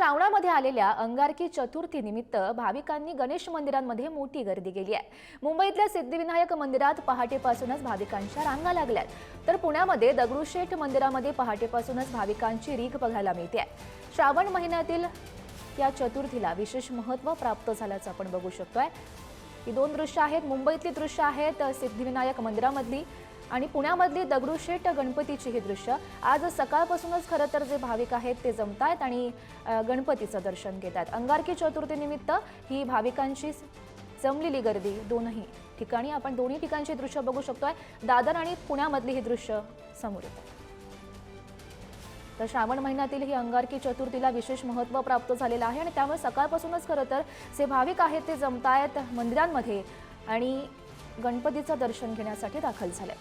श्रावणामध्ये आलेल्या अंगारकी चतुर्थी निमित्त भाविकांनी गणेश मंदिरांमध्ये मोठी गर्दी केली आहे. मुंबईतल्या सिद्धिविनायक मंदिरात पहाटेपासूनच भाविकांच्या रांगा लागल्यात. तर पुण्यामध्ये दगडूशेठ मंदिरामध्ये पहाटेपासूनच भाविकांची रीघ बघायला मिळते. श्रावण महिन्यातील या चतुर्थीला विशेष महत्त्व प्राप्त झाल्याचं आपण बघू शकतोय. ही दोन दृश्य आहेत. मुंबईतली दृश्य आहेत सिद्धिविनायक मंदिरामधली. आणि पुण्यामधली दगडूशेठ गणपतीची ही दृश्य आज सकाळपासूनच खरं तर जे भाविक आहेत ते जमतायत आणि गणपतीचं दर्शन घेत आहेत अंगारकी चतुर्थीनिमित्त ही भाविकांची जमलेली गर्दी दोनही ठिकाणी. आपण दोन्ही ठिकाणची दृश्य बघू शकतोय. दादर आणि पुण्यामधली ही दृश्य समोर येत. तर श्रावण महिन्यातील ही अंगारकी चतुर्थीला विशेष महत्त्व प्राप्त झालेलं आहे आणि त्यामुळे सकाळपासूनच खरं तर जे भाविक आहेत ते जमतायत मंदिरांमध्ये. आणि गणपतीचं दर्शन घेण्यासाठी दाखल झालेत.